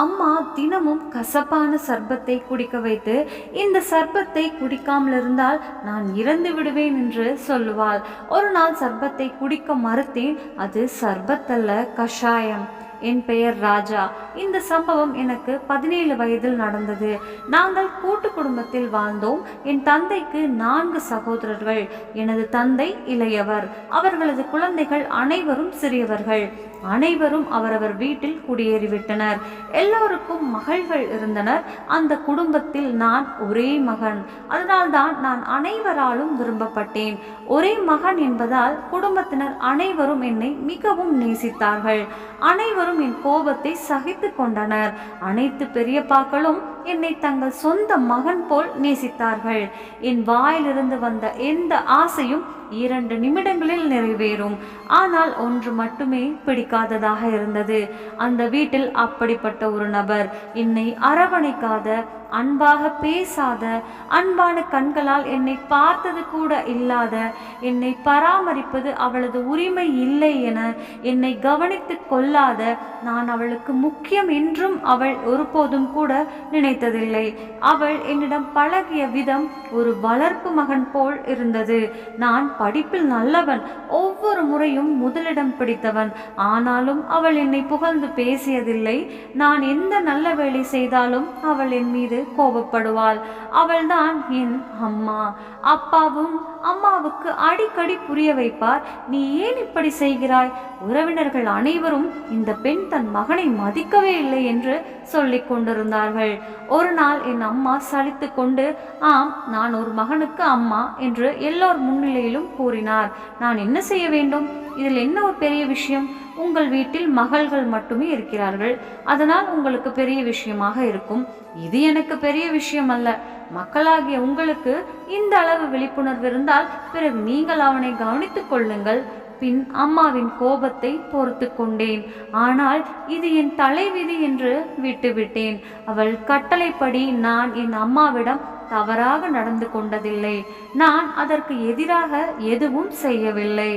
அம்மா தினமும் கசப்பான சர்பத்தை குடிக்க வைத்து இந்த சர்பத்தை குடிக்காமல் இருந்தால் நான் இறந்து விடுவேன் என்று சொல்லுவாள். ஒரு நாள் சர்பத்தை குடிக்க மறுத்தேன் அது சர்பத்தல்ல கஷாயம். என் பெயர் ராஜா. இந்த சம்பவம் எனக்கு பதினேழு வயதில் நடந்தது. நாங்கள் கூட்டு குடும்பத்தில் வாழ்ந்தோம். என் தந்தைக்கு நான்கு சகோதரர்கள். எனது தந்தை இளையவர். அவர்களது குழந்தைகள் அனைவரும் சிறியவர்கள். அனைவரும் அவரவர் வீட்டில் குடியேறிவிட்டனர். எல்லோருக்கும் மகள்கள் இருந்தனர். அந்த குடும்பத்தில் நான் ஒரே மகன். அதனால்தான் நான் அனைவராலும் விரும்பப்பட்டேன். ஒரே மகன் என்பதால் குடும்பத்தினர் அனைவரும் என்னை மிகவும் நேசித்தார்கள். அனைவரும் என் கோபத்தை சகித்து கொண்டனர். அனைத்து பெரியப்பாக்களும் என்னை தங்கள் சொந்த மகன் போல் நேசித்தார்கள். என் வாயிலிருந்து வந்த எந்த ஆசையும் இரண்டு நிமிடங்களில் நிறைவேறும். ஆனால் ஒன்று மட்டுமே பிடிக்காததாக இருந்தது. அந்த வீட்டில் அப்படிப்பட்ட ஒரு நபர் என்னை அரவணைக்காத அன்பாக பேசாத அன்பான கண்களால் என்னை பார்த்தது கூட இல்லாத என்னை பராமரிப்பது அவளது உரிமை இல்லை என என்னை கவனித்து கொள்ளாத நான் அவளுக்கு முக்கியம் என்றும் அவள் ஒருபோதும் கூட நினைத்ததில்லை. அவள் என்னிடம் பழகிய விதம் ஒரு வளர்ப்பு மகன் போல் இருந்தது. நான் படிப்பில் நல்லவன் ஒவ்வொரு முறையும் முதலிடம் பிடித்தவன். ஆனாலும் அவள் என்னை புகழ்ந்து பேசியதில்லை. நான் எந்த நல்ல வேலை செய்தாலும் அவள் என் மீது கோபப்படுவாள். அவள்தான் என் அம்மா. அப்பாவும் அம்மாவுக்கு அடிக்கடி புரிய வைப்பார். நீ ஏன் இப்படி செய்கிறாய்? உறவினர்கள் அனைவரும் இந்த பெண் தன் மகனை மதிக்கவே இல்லை என்று சொல்லிக் கொண்டிருந்தார்கள். ஒரு நாள் என் அம்மா சலித்து கொண்டு ஆம் நான் ஒரு மகனுக்கு அம்மா என்று எல்லோர் முன்னிலையிலும் கூறினார். நான் என்ன செய்ய வேண்டும்? இதில் என்ன ஒரு பெரிய விஷயம்? உங்கள் வீட்டில் மகள்கள் மட்டுமே இருக்கிறார்கள். அதனால் உங்களுக்கு பெரிய விஷயமாக இருக்கும். இது எனக்கு பெரிய விஷயம் அல்ல. மக்களாகிய உங்களுக்கு இந்த அளவு விழிப்புணர்வு இருந்தால் பிறகு நீங்கள் அவனை கவனித்துக் கொள்ளுங்கள். பின் அம்மாவின் கோபத்தை பொறுத்து கொண்டேன். ஆனால் இது என் தலைவிதி என்று விட்டுவிட்டேன். அவள் கட்டளைப்படி நான் என் அம்மாவிடம் தவறாக நடந்து கொண்டதில்லை. நான் அதற்கு எதிராக எதுவும் செய்யவில்லை.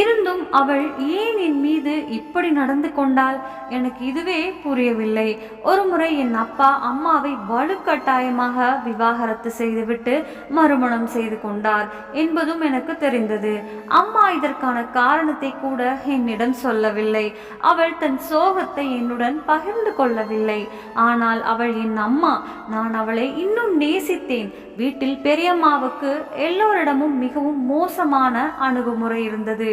இருந்தும் அவள் ஏன் என் மீது இப்படி நடந்து கொண்டாள்? எனக்கு இதுவே புரியவில்லை. ஒரு முறை என் அப்பா அம்மாவை வலுக்கட்டாயமாக விவாகரத்து செய்துவிட்டு மறுமணம் செய்து கொண்டார் என்பதும் எனக்கு தெரிந்தது. அம்மா இதற்கான காரணத்தை கூட என்னிடம் சொல்லவில்லை. அவள் தன் சோகத்தை என்னுடன் பகிர்ந்து கொள்ளவில்லை. ஆனால் அவள் என் அம்மா நான் அவளை இன்னும் நேசித்தேன். வீட்டில் பெரியம்மாவுக்கு எல்லோரிடமும் மிகவும் மோசமான அணுகுமுறை இருந்தது.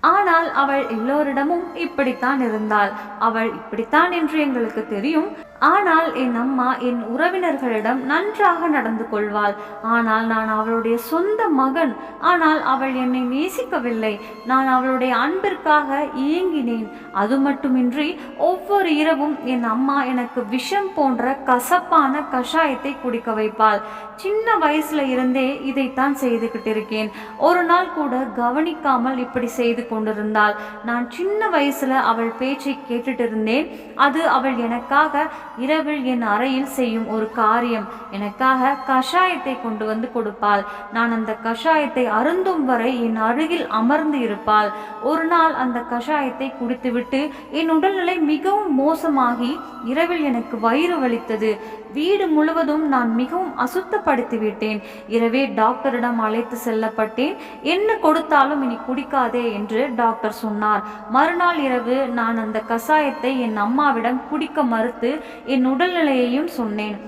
ஆனால் அவள் எல்லோரிடமும் இப்படித்தான் இருந்தாள். அவள் இப்படித்தான் என்று எங்களுக்கு தெரியும். ஆனால் என் அம்மா என் உறவினர்களிடம் நன்றாக நடந்து கொள்வாள். ஆனால் நான் அவளுடைய சொந்த மகன். ஆனால் அவள் என்னை நேசிக்கவில்லை. நான் அவளுடைய அன்பிற்காக இயங்கினேன் அது மட்டுமின்றி ஒவ்வொரு இரவும் என் அம்மா எனக்கு விஷம் போன்ற கசப்பான கஷாயத்தை குடிக்க வைப்பாள். சின்ன வயசுல இருந்தே இதைத்தான் செய்துகிட்டு இருக்கேன் ஒரு நாள் கூட கவனிக்காமல் இப்படி செய்து கொண்டிருந்தாள். நான் சின்ன வயசுல அவள் பேச்சை கேட்டுட்டு இருந்தேன் அது அவள் எனக்காக இரவில் என் அறையில் செய்யும் ஒரு காரியம். எனக்காக கஷாயத்தை கொண்டு வந்து கொடுப்பாள். நான் அந்த கஷாயத்தை அருந்தும் வரை என் அருகில் அமர்ந்து இருப்பாள். ஒரு நாள் அந்த கஷாயத்தை குடித்துவிட்டு என் உடல்நிலை மிகவும் மோசமாகி இரவில் எனக்கு வயிறு வலித்தது. வீடு முழுவதும் நான் மிகவும் அசுத்தப்படுத்தி விட்டேன் இரவே டாக்டரிடம் அழைத்து செல்லப்பட்டேன். என்ன கொடுத்தாலும் இனி குடிக்காதே என்று டாக்டர் சொன்னார். மறுநாள் இரவு நான் அந்த கசாயத்தை என் அம்மாவிடம் குடிக்க மறுத்து என் உடல்நிலையையும் சொன்னேன்.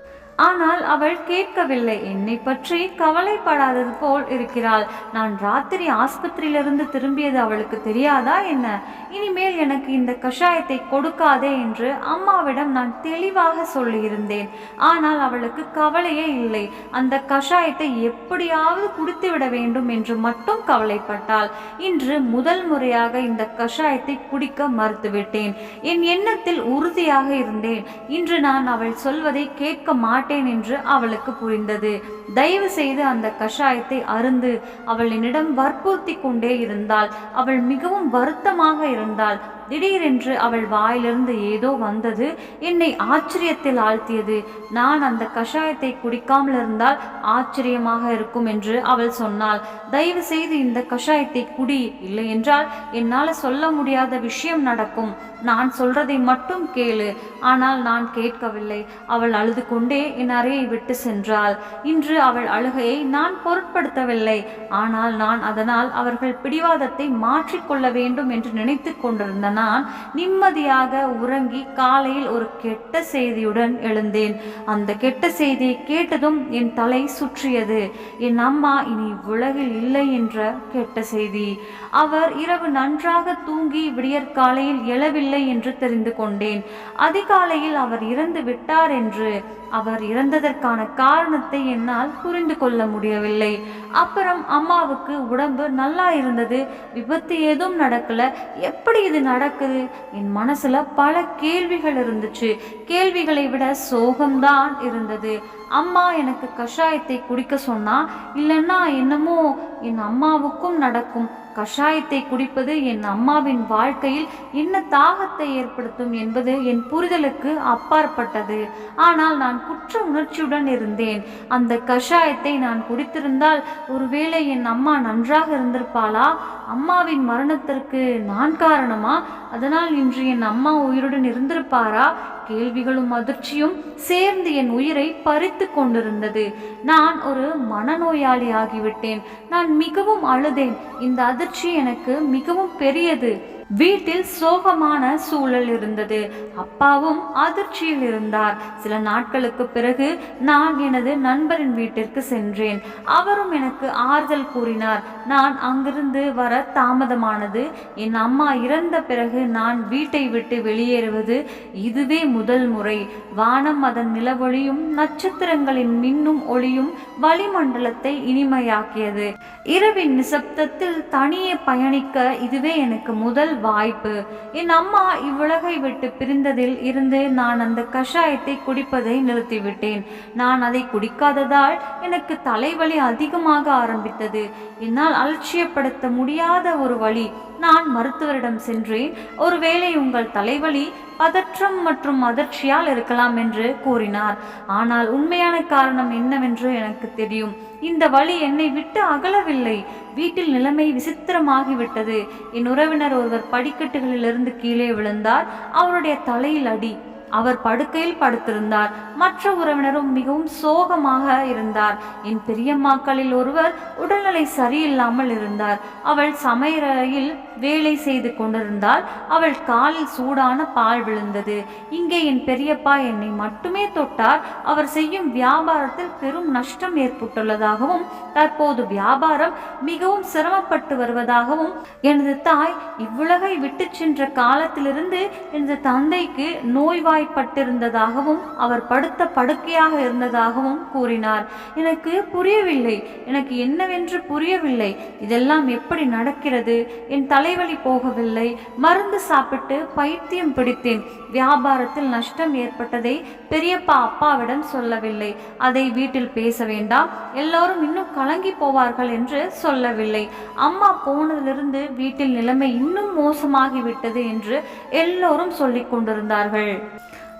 ஆனால் அவள் கேட்கவில்லை. என்னை பற்றி கவலைப்படாதது போல் இருக்கிறாள். நான் ராத்திரி ஆஸ்பத்திரியிலிருந்து திரும்பியது அவளுக்கு தெரியாதா என்ன? இனிமேல் எனக்கு இந்த கஷாயத்தை கொடுக்காதே என்று அம்மாவிடம் நான் தெளிவாக சொல்லியிருந்தேன். ஆனால் அவளுக்கு கவலையே இல்லை. அந்த கஷாயத்தை எப்படியாவது குடித்துவிட வேண்டும் என்று மட்டும் கவலைப்பட்டாள். இன்று முதல் முறையாக இந்த கஷாயத்தை குடிக்க மறுத்துவிட்டேன். என் எண்ணத்தில் உறுதியாக இருந்தேன். இன்று நான் அவள் சொல்வதை கேட்க மாட்டேன். மாட்டேன் என்று அவளுக்கு புரிந்தது. தயவு செய்து அந்த கஷாயத்தை அருந்து அவள் என்னிடம் வற்புறுத்தி கொண்டே இருந்தாள். அவள் மிகவும் வருத்தமாக இருந்தாள். திடீரென்று அவள் வாயிலிருந்து ஏதோ வந்தது. என்னை ஆச்சரியத்தில் ஆழ்த்தியது. நான் அந்த கஷாயத்தை குடிக்காமல் இருந்தால் ஆச்சரியமாக இருக்கும் என்று அவள் சொன்னாள். தயவு செய்து இந்த கஷாயத்தை குடி. இல்லை என்றால் என்னால் சொல்ல முடியாத விஷயம் நடக்கும். நான் சொல்றதை மட்டும் கேளு. ஆனால் நான் கேட்கவில்லை. அவள் அழுது கொண்டே என் அறையை விட்டு சென்றாள். இன்று அவள் அழுகையை நான் பொருட்படுத்தவில்லை. ஆனால் நான் அதனால் அவர்கள் பிடிவாதத்தை மாற்றிக்கொள்ள வேண்டும் என்று நினைத்து கொண்டிருந்தன. நான் நிம்மதியாக உறங்கி காலையில் ஒரு கெட்ட செய்தியுடன் எழுந்தேன். அந்த கெட்ட செய்தியை கேட்டதும் என் தலை சுற்றியது. என் அம்மா இனி உலகில் இல்லை என்ற கெட்ட செய்தி. அவர் இரவு நன்றாக தூங்கி விடியற்காலையில் எழவில்லை என்று தெரிந்து கொண்டேன். அதிகாலையில் அவர் இறந்து விட்டார் என்று அவர் இறந்ததற்கான காரணத்தை என்னால் புரிந்து கொள்ள முடியவில்லை. அப்புறம் அம்மாவுக்கு உடம்பு நல்லா இருந்தது விபத்து ஏதும் நடக்கல. எப்படி இது நடக்குது? என் மனசுல பல கேள்விகள் இருந்துச்சு. கேள்விகளை விட சோகம்தான் இருந்தது. அம்மா எனக்கு கஷாயத்தை குடிக்க சொன்னா இல்லைன்னா என்னமோ என் அம்மாவுக்கும் நடக்கும். கஷாயத்தை குடிப்பது என் அம்மாவின் வாழ்க்கையில் என்ன தாகத்தை ஏற்படுத்தும் என்பது என் புரிதலுக்கு அப்பாற்பட்டது. ஆனால் நான் குற்ற உணர்ச்சியுடன் இருந்தேன். அந்த கஷாயத்தை நான் குடித்திருந்தால் ஒருவேளை என் அம்மா நன்றாக இருந்திருப்பாளா? அம்மாவின் மரணத்திற்கு நான் காரணமா? அதனால் இன்று என் அம்மா உயிருடன் இருந்திருப்பாரா? கேள்விகளும் அதிர்ச்சியும் சேர்ந்து என் உயிரை பறித்து கொண்டிருந்தது. நான் ஒரு மனநோயாளி ஆகிவிட்டேன் நான் மிகவும் அழுதேன். இந்த அதிர்ச்சி எனக்கு மிகவும் பெரியது. வீட்டில் சோகமான சூழல் இருந்தது. அப்பாவும் அதிர்ச்சியில் இருந்தார். சில நாட்களுக்கு பிறகு நான் எனது நண்பரின் வீட்டிற்கு சென்றேன். அவரும் எனக்கு ஆறுதல் கூறினார். நான் அங்கிருந்து வர தாமதமானது. என் அம்மா இறந்த பிறகு நான் வீட்டை விட்டு வெளியேறுவது இதுவே முதல் முறை. வானம் அதன் நிலவொளியும் நட்சத்திரங்களின் மின்னும் ஒளியும் வளிமண்டலத்தை இனிமையாக்கியது. இரவின் நிசப்தத்தில் தனியே பயணிக்க இதுவே எனக்கு முதல் வாய்ப்பு. என் அம்மா இவ்வுலகை விட்டு பிரிந்ததில் இருந்து நான் அந்த கஷாயத்தை குடிப்பதை நிறுத்திவிட்டேன். நான் அதை குடிக்காததால் எனக்கு தலைவலி அதிகமாக ஆரம்பித்தது. என்னால் அலட்சியப்படுத்த முடியாத ஒரு வழி. நான் மருத்துவரிடம் சென்றேன். ஒருவேளை உங்கள் தலைவலி பதற்றம் மற்றும் அதிர்ச்சியால் இருக்கலாம் என்று கூறினார். ஆனால் உண்மையான காரணம் என்னவென்று எனக்கு தெரியும். இந்த வழி என்னை விட்டு அகலவில்லை. வீட்டில் நிலைமை விசித்திரமாகிவிட்டது. என் உறவினர் ஒருவர் படிக்கட்டுகளிலிருந்து கீழே விழுந்தார். அவருடைய தலையில் அடி. அவர் படுக்கையில் படுத்திருந்தார். மற்ற உறவினரும் மிகவும் சோகமாக இருந்தார். என் பெரியம்மாக்களில் ஒருவர் உடல்நிலை சரியில்லாமல் இருந்தார். அவள் சமையலையில் வேலை செய்து கொண்டிருந்தால் அவள் காலில் சூடான பால் விழுந்தது. இங்கே என் பெரியப்பா என்னை மட்டுமே தொட்டார். அவர் செய்யும் வியாபாரத்தில் பெரும் நஷ்டம் ஏற்பட்டுள்ளதாகவும் தற்போது வியாபாரம் மிகவும் சிரமப்பட்டு வருவதாகவும் எனது தாய் இவ்வுலகை விட்டு சென்ற காலத்திலிருந்து எனது தந்தைக்கு நோய்வாய் நோய்வாய்ப்பட்டிருந்ததாகவும் அவர் படுத்த படுக்கையாக இருந்ததாகவும் கூறினார். எனக்கு புரியவில்லை. எனக்கு என்னவென்று புரியவில்லை. இதெல்லாம் எப்படி நடக்கிறது? என் தலைவலி போகவில்லை. மருந்து சாப்பிட்டு பைத்தியம் பிடித்தேன். வியாபாரத்தில் நஷ்டம் ஏற்பட்டதை பெரியப்பா அப்பாவிடம் சொல்லவில்லை. அதை வீட்டில் பேச வேண்டாம். எல்லோரும் இன்னும் கலங்கி போவார்கள் என்று சொல்லவில்லை. அம்மா போனதிலிருந்து வீட்டில் நிலைமை இன்னும் மோசமாகிவிட்டது என்று எல்லோரும் சொல்லிக் கொண்டிருந்தார்கள்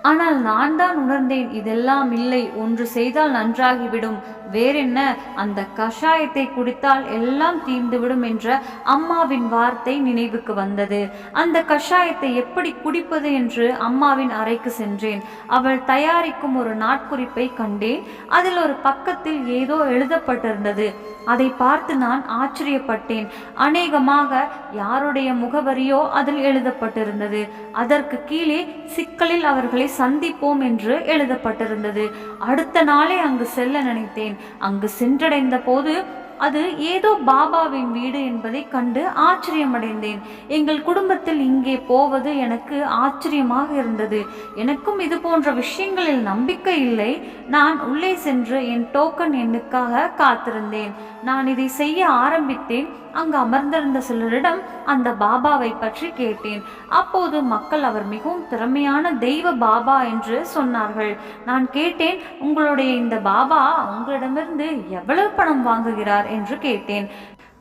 ஆனால் நான் தான் உணர்ந்தேன் இதெல்லாம் இல்லை. ஒன்று செய்தால் நன்றாகிவிடும். வேறென்ன? அந்த கஷாயத்தை குடித்தால் எல்லாம் தீர்ந்துவிடும் என்ற அம்மாவின் வார்த்தை நினைவுக்கு வந்தது. அந்த கஷாயத்தை எப்படி குடிப்பது என்று அம்மாவின் அறைக்கு சென்றேன். அவள் தயாரிக்கும் ஒரு நாட்குறிப்பை கண்டேன். அதில் ஒரு பக்கத்தில் ஏதோ எழுதப்பட்டிருந்தது. அதை பார்த்து நான் ஆச்சரியப்பட்டேன். அநேகமாக யாருடைய முகவரியோ அதில் எழுதப்பட்டிருந்தது. அதற்கு கீழே சிக்கலில் அவர்களை சந்திப்போம் என்று எழுதப்பட்டிருந்தது. அடுத்த நாளே அங்கு செல்ல நினைத்தேன். அங்கு சென்றடைந்த போது அது ஏதோ பாபாவின் வீடு என்பதை கண்டு ஆச்சரியமடைந்தேன். எங்கள் குடும்பத்தில் இங்கே போவது எனக்கு ஆச்சரியமாக இருந்தது. எனக்கும் இது போன்ற விஷயங்களில் நம்பிக்கை இல்லை. நான் உள்ளே சென்று என் டோக்கன் எண்ணுக்காக காத்திருந்தேன். நான் இதை செய்ய ஆரம்பித்தேன். அங்கு அமர்ந்திருந்த சிலரிடம் அந்த பாபாவை பற்றி கேட்டேன். அப்போது மக்கள் அவர் மிகவும் திறமையான தெய்வ பாபா என்று சொன்னார்கள். நான் கேட்டேன் உங்களுடைய இந்த பாபா உங்களிடமிருந்து எவ்வளவு பணம் வாங்குகிறார்? என்று கேட்டேன்.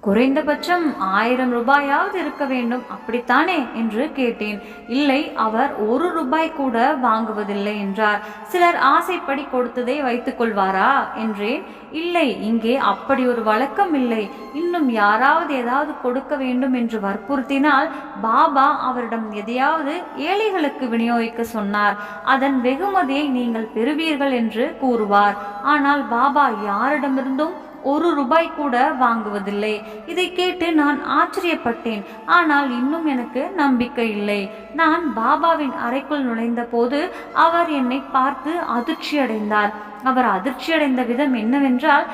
குறைந்தபட்சம் ஆயிரம் ரூபாயாவது இருக்க வேண்டும். அப்படித்தானே? என்று கேட்டேன். இல்லை அவர் ஒரு ரூபாய் கூட வாங்குவதில்லை என்றார். சிலர் ஆசைப்படி கொடுத்ததை வைத்துக் கொள்வாரா? என்றேன். இல்லை இங்கே அப்படி ஒரு வழக்கம் இல்லை. இன்னும் யாராவது ஏதாவது கொடுக்க வேண்டும் என்று வற்புறுத்தினால் பாபா அவரிடம் எதையாவது ஏழைகளுக்கு விநியோகிக்க சொன்னார். அதன் வெகுமதியை நீங்கள் பெறுவீர்கள் என்று கூறுவார். ஆனால் பாபா யாரிடமிருந்தும் ஒரு ரூபாய் கூட வாங்குவதில்லை. இதை கேட்டு நான் ஆச்சரியப்பட்டேன். ஆனால் இன்னும் எனக்கு நம்பிக்கை இல்லை. நான் பாபாவின் அறைக்குள் நுழைந்த போது அவர் என்னை பார்த்து அதிர்ச்சியடைந்தார். அவர் அதிர்ச்சியடைந்த விதம் என்னவென்றால்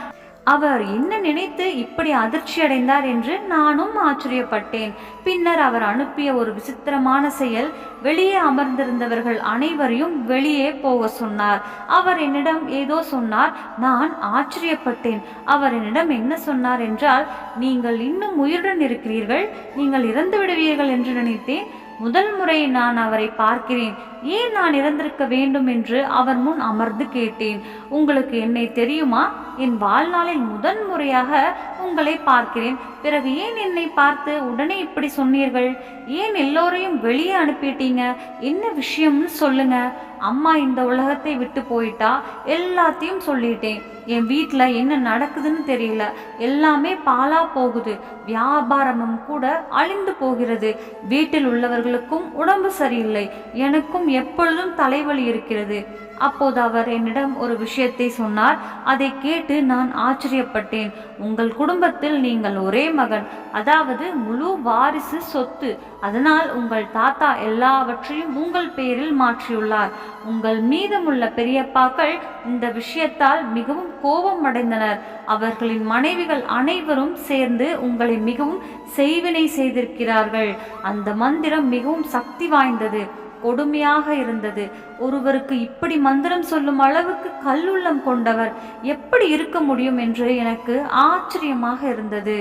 அவர் என்ன நினைத்து இப்படி அதிர்ச்சி அடைந்தார் என்று நானும் ஆச்சரியப்பட்டேன். பின்னர் அவர் அனுப்பிய ஒரு விசித்திரமான செயல் வெளியே அமர்ந்திருந்தவர்கள் அனைவரையும் வெளியே போக சொன்னார். அவர் என்னிடம் ஏதோ சொன்னார் நான் ஆச்சரியப்பட்டேன். அவர் என்னிடம் என்ன சொன்னார் என்றால் நீங்கள் இன்னும் உயிருடன் இருக்கிறீர்கள் நீங்கள் இறந்து விடுவீர்கள் என்று நினைத்தேன். முதல் முறை நான் அவரை பார்க்கிறேன். ஏன் நான் இறந்திருக்க வேண்டும் என்று அவர் முன் அமர்ந்து கேட்டேன். உங்களுக்கு என்னை தெரியுமா? என் வாழ்நாளில் முதன் முறையாக உங்களை பார்க்கிறேன். பிறகு ஏன் என்னை பார்த்து உடனே இப்படி சொன்னீர்கள்? ஏன் எல்லோரையும் வெளியே அனுப்பிட்டீங்க? என்ன விஷயம்னு சொல்லுங்க. அம்மா இந்த உலகத்தை விட்டு போயிட்டா? எல்லாத்தையும் சொல்லிட்டேன். என் வீட்டில் என்ன நடக்குதுன்னு தெரியல. எல்லாமே பாலா போகுது. வியாபாரமும் கூட அழிந்து போகிறது. வீட்டில் உள்ளவர்களுக்கும் உடம்பு சரியில்லை. எனக்கும் எப்பொழுதும் தலைவலி இருக்கிறது. அப்போது அவர் என்னிடம் ஒரு விஷயத்தை சொன்னார். அதை கேட்டு நான் ஆச்சரியப்பட்டேன். உங்கள் குடும்பத்தில் நீங்கள் ஒரே மகன் அதாவது முழு வாரிசு சொத்து. அதனால் உங்கள் தாத்தா எல்லாவற்றையும் உங்கள் பெயரில் மாற்றியுள்ளார். உங்கள் மீதமுள்ள பெரியப்பாக்கள் இந்த விஷயத்தால் மிகவும் கோபம் அடைந்தனர் அவர்களின் மனைவிகள் அனைவரும் சேர்ந்து உங்களை மிகவும் செய்வினை செய்திருக்கிறார்கள். அந்த மந்திரம் மிகவும் சக்தி வாய்ந்தது கொடுமையாக இருந்தது. ஒருவருக்கு இப்படி மந்திரம் சொல்லும் அளவுக்கு கல்லுள்ளம் கொண்டவர் எப்படி இருக்க முடியும் என்று எனக்கு ஆச்சரியமாக இருந்தது.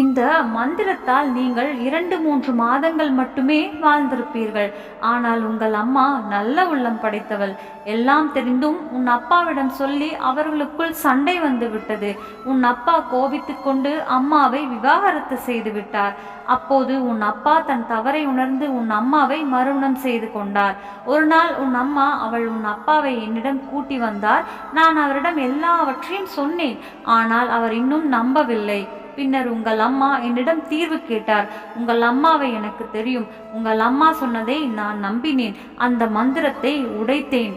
இந்த மந்திரத்தால் நீங்கள் இரண்டு மூன்று மாதங்கள் மட்டுமே வாழ்ந்திருப்பீர்கள். ஆனால் உங்கள் அம்மா நல்ல உள்ளம் படைத்தவள். எல்லாம் தெரிந்தும் உன் அப்பாவிடம் சொல்லி அவர்களுக்குள் சண்டை வந்து விட்டது. உன் அப்பா கோபித்து கொண்டு அம்மாவை விவாகரத்து செய்து விட்டார். அப்போது உன் அப்பா தன் தவறை உணர்ந்து உன் அம்மாவை மறுமணம் செய்து கொண்டார். ஒரு நாள் உன் அம்மா அவள் உன் அப்பாவை என்னிடம் கூட்டி வந்தார் நான் அவரிடம் எல்லாவற்றையும் சொன்னேன். ஆனால் அவர் இன்னும் நம்பவில்லை. பின்னர் உங்கள் அம்மா என்னிடம் தீர்வு கேட்டார். உங்கள் அம்மாவை எனக்கு தெரியும். உங்கள் அம்மா சொன்னதை நான் நம்பினேன். அந்த மந்திரத்தை உடைத்தேன்.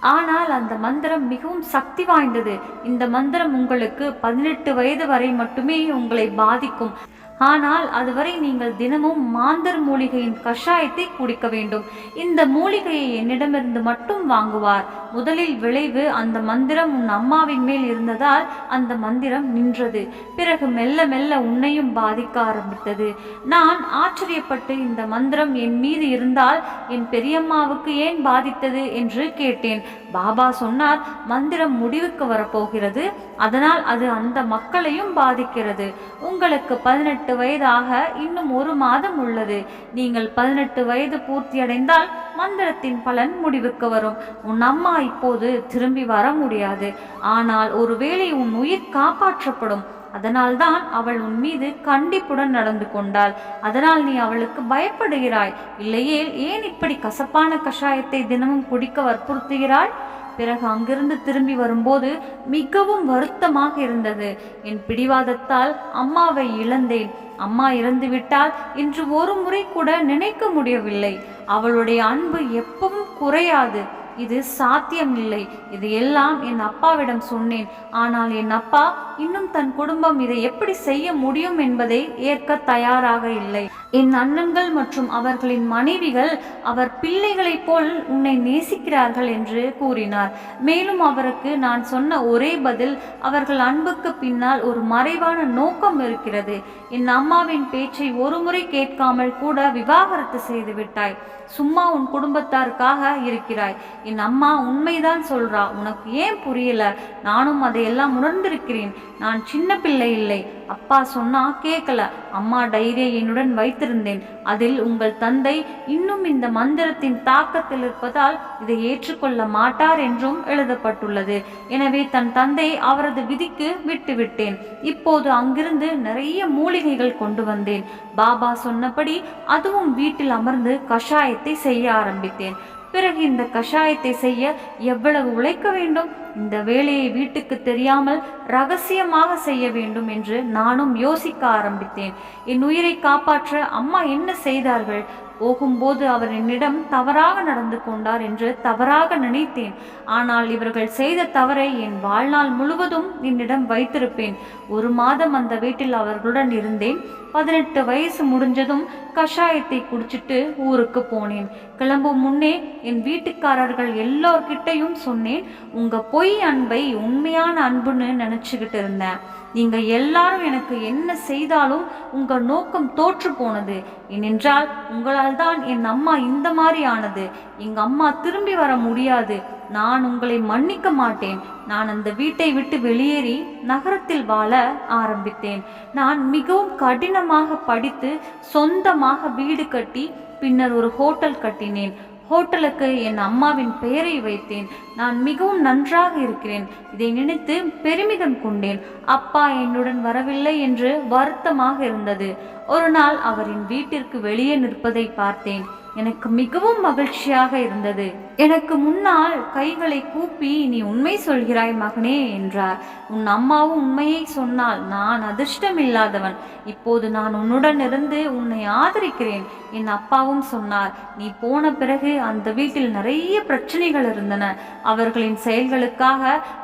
ஆனால் அந்த மந்திரம் மிகவும் சக்தி வாய்ந்தது. இந்த மந்திரம் உங்களுக்கு பதினெட்டு வயது வரை மட்டுமே உங்களை பாதிக்கும். ஆனால் அதுவரை நீங்கள் தினமும் மாந்தர் மூலிகையின் கஷாயத்தை குடிக்க வேண்டும். இந்த மூலிகையை என்னிடமிருந்து மட்டும் வாங்குவார். முதலில் விளைவு அந்த மந்திரம் உன் அம்மாவின் மேல் இருந்ததால் அந்த மந்திரம் நின்றது. பிறகு மெல்ல மெல்ல உன்னையும் பாதிக்க ஆரம்பித்தது. நான் ஆச்சரியப்பட்டு இந்த மந்திரம் என் மீது இருந்தால் என் பெரியம்மாவுக்கு ஏன் பாதித்தது என்று கேட்டேன். பாபா சொன்னார் மந்திரம் முடிவுக்கு வரப்போகிறது. அதனால் அது அந்த மக்களையும் பாதிக்கிறது. உங்களுக்கு பதினெட்டு வயதாக இன்னும் ஒரு மாதம் உள்ளது. நீங்கள் பதினெட்டு வயது பூர்த்தியடைந்தால் மந்திரத்தின் பலன் முடிவுக்கு வரும். உன் அம்மா இப்போது திரும்பி வர முடியாது. ஆனால் ஒருவேளை உன் உயிர் காப்பாற்றப்படும். அதனால்தான் அவள் உன் மீது கண்டிப்புடன் நடந்து கொண்டாள். அதனால் நீ அவளுக்கு பயப்படுகிறாய். இல்லையேல் ஏன் இப்படி கசப்பான கஷாயத்தை தினமும் குடிக்க வற்புறுத்துகிறாள்? பிறகு அங்கிருந்து திரும்பி வரும்போது மிகவும் வருத்தமாக இருந்தது. என் பிடிவாதத்தால் அம்மாவை இழந்தேன். அம்மா இறந்துவிட்டால் இன்று ஒரு முறை கூட நினைக்க முடியவில்லை. அவளுடைய அன்பு எப்பவும் குறையாது. இது சாத்தியமில்லை. இது எல்லாம் என் அப்பாவிடம் சொன்னேன். ஆனால் என் அப்பா இன்னும் தன் குடும்பம் இதை எப்படி செய்ய முடியும் என்பதை ஏற்க தயாராக இல்லை. என் அண்ணன்கள் மற்றும் அவர்களின் மனைவிகள் அவர் பிள்ளைகளைப் போல் உன்னை நேசிக்கிறார்கள் என்று கூறினார். மேலும் அவருக்கு நான் சொன்ன ஒரே பதில் அவர்கள் அன்புக்கு பின்னால் ஒரு மறைவான நோக்கம் இருக்கிறது. என் அம்மாவின் பேச்சை ஒருமுறை கேட்காமல் கூட விவாகரத்து செய்து விட்டாய். சும்மா உன் குடும்பத்தாருக்காக இருக்கிறாய். என் அம்மா உண்மைதான் சொல்றா உனக்கு ஏன் புரியல? நானும் அதையெல்லாம் உணர்ந்திருக்கிறேன். நான் சின்ன பிள்ளை இல்லை. அப்பா சொன்னா கேட்கல அம்மா டைரியை என்னுடன் வைத்திருந்தேன். அதில் உங்கள் தந்தை இன்னும் இந்த மந்திரத்தின் தாக்கத்தில் இருப்பதால் இதை ஏற்றுக்கொள்ள மாட்டார் என்றும் எழுதப்பட்டுள்ளது. எனவே தன் தந்தை அவரது விதிக்கு விட்டுவிட்டேன். இப்போது அங்கிருந்து நிறைய மூலிகைகள் கொண்டு வந்தேன். பாபா சொன்னபடி அதுவும் வீட்டில் அமர்ந்து கஷாயத்தை செய்ய ஆரம்பித்தேன். பிறகு இந்த கஷாயத்தை செய்ய எவ்வளவு உழைக்க வேண்டும்? இந்த வேலையை வீட்டுக்கு தெரியாமல் ரகசியமாக செய்ய வேண்டும் என்று நானும் யோசிக்க ஆரம்பித்தேன். என் உயிரை காப்பாற்ற அம்மா என்ன செய்தார்கள்? போகும்போது அவர் என்னிடம் தவறாக நடந்து கொண்டார் என்று தவறாக நினைத்தேன். ஆனால் இவர்கள் செய்த தவறை என் வாழ்நாள் முழுவதும் என்னிடம் வைத்திருப்பேன். ஒரு மாதம் அந்த வீட்டில் அவர்களுடன் இருந்தேன். பதினெட்டு வயசு முடிஞ்சதும் கஷாயத்தை குடிச்சிட்டு ஊருக்கு போனேன். கிளம்பும் முன்னே என் வீட்டுக்காரர்கள் எல்லோர்கிட்டையும் சொன்னேன் உங்க பொய் அன்பை உண்மையான அன்புன்னு நினச்சிக்கிட்டு இருந்தேன். நீங்க எல்லாரும் எனக்கு என்ன செய்தாலும் உங்க நோக்கம் தோற்று போனது. ஏனென்றால் உங்களால் தான் என் அம்மா இந்த மாதிரி ஆனது எங்க அம்மா திரும்பி வர முடியாது. நான் உங்களை மன்னிக்க மாட்டேன். நான் அந்த வீட்டை விட்டு வெளியேறி நகரத்தில் வாழ ஆரம்பித்தேன். நான் மிகவும் கடினமாக படித்து சொந்தமாக வீடு கட்டி பின்னர் ஒரு ஹோட்டல் கட்டினேன். ஹோட்டலுக்கு என் அம்மாவின் பெயரை வைத்தேன். நான் மிகவும் நன்றாக இருக்கிறேன். இதை நினைத்து பெருமிதம் கொண்டேன். அப்பா என்னுடன் வரவில்லை என்று வருத்தமாக இருந்தது. ஒரு நாள் அவரின் வீட்டிற்கு வெளியே நிற்பதை பார்த்தேன். எனக்கு மிகவும் மகிழ்ச்சியாக இருந்தது. எனக்கு முன்னால் கைகளை கூப்பி நீ உண்மை சொல்கிறாய் மகனே என்றார். உன் அம்மாவும் உண்மையை சொன்னால் நான் அதிர்ஷ்டம் இல்லாதவன் இப்போது நான் உன்னுடன் இருந்து உன்னை ஆதரிக்கிறேன் என் அப்பாவும் சொன்னார். நீ போன பிறகு அந்த வீட்டில் நிறைய பிரச்சனைகள் இருந்தன. அவர்களின் செயல்களுக்காக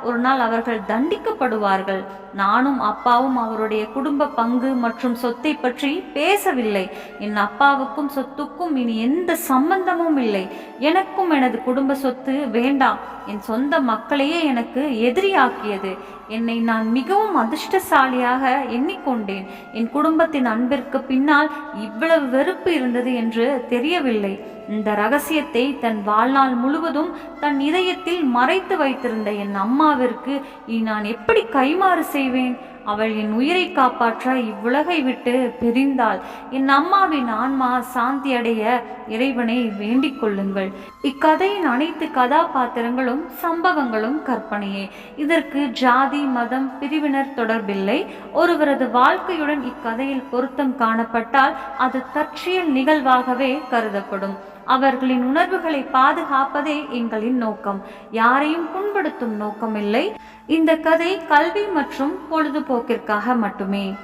ஒரு நாள் அவர்கள் தண்டிக்கப்படுவார்கள். நானும் அப்பாவும் அவருடைய குடும்ப பங்கு மற்றும் சொத்தை பற்றி பேசவில்லை. என் அப்பாவுக்கும் சொத்துக்கும் இனி எந்த சம்பந்தமும் இல்லை. எனக்கும் எனது குடும்ப சொத்து வேண்டாம். என் சொந்த மக்களையே எனக்கு எதிரியாக்கியது. என்னை நான் மிகவும் அதிர்ஷ்டசாலியாக எண்ணிக்கொண்டேன். என் குடும்பத்தின் அன்பிற்கு பின்னால் இவ்வளவு வெறுப்பு இருந்தது என்று தெரியவில்லை. இந்த ரகசியத்தை தன் வாழ்நாள் முழுவதும் தன் இதயத்தில் மறைத்து வைத்திருந்த என் அம்மாவிற்கு இனி நான் எப்படி கைமாறு செய்வேன்? அவள் என் உயிரை காப்பாற்ற இவ்வுலகை விட்டு பிரிந்தாள். என் அம்மாவின் ஆன்மா சாந்தி அடைய இறைவனை வேண்டிக் கொள்ளுங்கள். இக்கதையின் அனைத்து கதாபாத்திரங்களும் சம்பவங்களும் கற்பனையே. இதற்கு ஜாதி மதம் பிரிவினர் தொடர்பில்லை. ஒருவரது வாழ்க்கையுடன் இக்கதையில் பொருத்தம் காணப்பட்டால் அது தற்செயல் நிகழ்வாகவே கருதப்படும். அவர்களின் உணர்வுகளை பாதுகாப்பதே எங்களின் நோக்கம். யாரையும் புண்படுத்தும் நோக்கம் இல்லை இந்த கதை கல்வி மற்றும் பொழுதுபோக்கிற்காக மட்டுமே.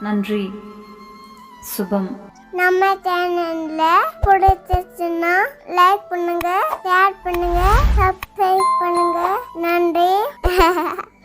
நன்றி. சுபம். நம்ம சேனல்ல பிடிச்சிருச்சுன்னா லைக் பண்ணுங்க ஷேர் பண்ணுங்க சப்ஸ்கிரைப் பண்ணுங்க. நன்றி.